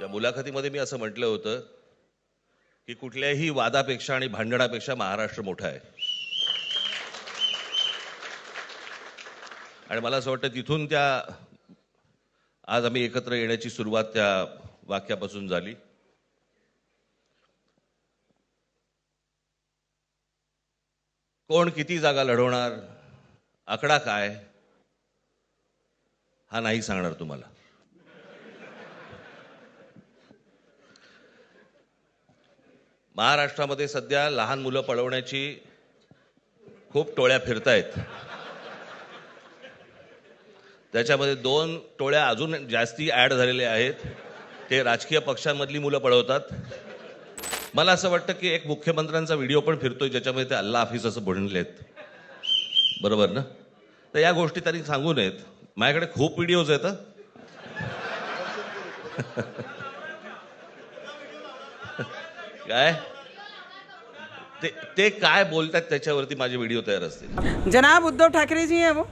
त्या मुलाखतीमध्ये मी असं म्हटलं होतं की कुठल्याही वादापेक्षा आणि भांडणापेक्षा महाराष्ट्र मोठा आहे. आणि मला असं वाटतं तिथून त्या आज आम्ही एकत्र येण्याची सुरुवात त्या वाक्यापासून झाली. कोण किती जागा लढवणार आकडा काय हा नाही सांगणार तुम्हाला. महाराष्ट्रामध्ये सध्या लहान मुलं पळवण्याची खूप टोळ्या फिरतायत. त्याच्यामध्ये दोन टोळ्या अजून जास्ती ॲड झालेल्या आहेत. ते राजकीय पक्षांमधली मुलं पळवतात. मला असं वाटतं की एक मुख्यमंत्र्यांचा व्हिडिओ पण फिरतोय ज्याच्यामध्ये ते अल्ला हाफिज असं बनलेत बरोबर ना? तर या गोष्टी त्यांनी सांगू नयेत. माझ्याकडे खूप व्हिडिओज आहेत ते काय जनाब, उद्धव ठाकरे जी हैं वो।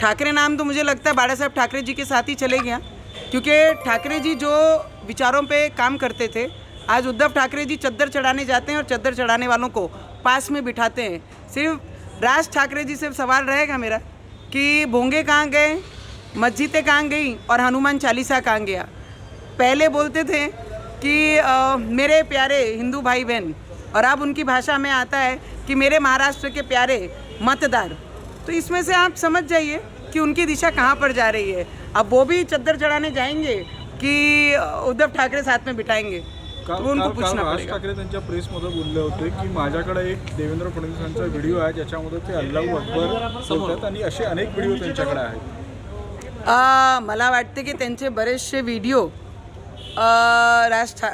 ठाकरे नाम तो मुझे लगता है बाड़ा साहब ठाकरे जी के साथ ही चले गया। क्योंकि ठाकरे जी जो विचारों पे काम करते थे, आज उद्धव ठाकरे जी चद्दर चढ़ाने जाते हैं और चद्दर चढ़ाने वालों को पास में बिठाते हैं। सिर्फ़ राज ठाकरे जी से सवाल रहेगा मेरा कि भोंगे कहाँ गए, मस्जिदें कहाँ गई और हनुमान चालीसा कहाँ गया? पहले बोलते थे कि अ, मेरे प्यारे हिंदू भाई बहन और अब उनकी भाषा में आता है कि मेरे महाराष्ट्र के प्यारे मतदार। तो इसमें से आप समझ जाइए कि उनकी दिशा कहाँ पर जा रही है। अब वो भी चद्दर चढ़ाने जाएंगे कि उद्धव ठाकरे साथ में बिठाएंगे। राज ठाकरे त्यांच्या प्रेसमध्ये बोलले होते की माझ्याकडे एक देवेंद्र फडणवीसांचा व्हिडिओ आहे ज्याच्यामध्ये ते अल्लाहू अकबर बोलतात आणि असे अनेक व्हिडिओ त्यांच्याकडे आहेत. मला वाटते की त्यांचे बरेचसे व्हिडिओ राज ठा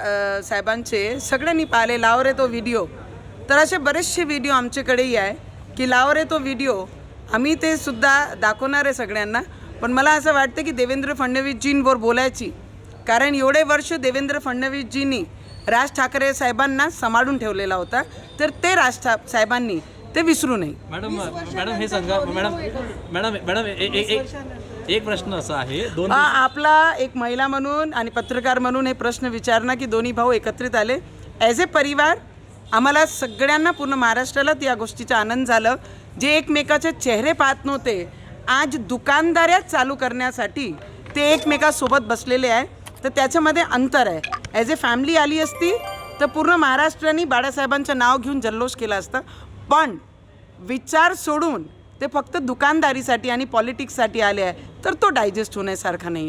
साहेबांचे सगळ्यांनी पाहिले. लाव रे तो व्हिडिओ तर असे बरेचसे व्हिडिओ आमच्याकडेही आहे की लाव रे तो व्हिडिओ आम्ही ते सुद्धा दाखवणार आहे सगळ्यांना. पण मला असं वाटतं की देवेंद्र फडणवीसजींवर बोलायची. कारण एवढे वर्ष देवेंद्र फडणवीसजींनी राज ठाकरे साहेबांना सांभाळून ठेवलेला होता. तर ते राज ठा साहेबांनी ते विसरू नये. मॅडम मॅडम हे सांगा. मॅडम मॅडम मॅडम एक प्रश्न असा आहे दोन हा, आपला एक महिला म्हणून आणि पत्रकार म्हणून हे प्रश्न विचारणं की दोन्ही भाऊ एकत्रित आले. ॲज ए परिवार आम्हाला सगळ्यांना पूर्ण महाराष्ट्राला या गोष्टीचा आनंद झालं. जे एकमेकाचे चेहरे पाहत नव्हते आज दुकानदाऱ्या चालू करण्यासाठी ते एकमेकासोबत बसलेले आहे. तर त्याच्यामध्ये अंतर आहे. ॲज ए फॅमिली आली असती तर पूर्ण महाराष्ट्राने बाळासाहेबांचं नाव घेऊन जल्लोष केला असता. पण विचार सोडून ते फक्त दुकानदारीसाठी आणि पॉलिटिक्ससाठी आले आहे तर तो डायजेस्ट होण्यासारखा नाही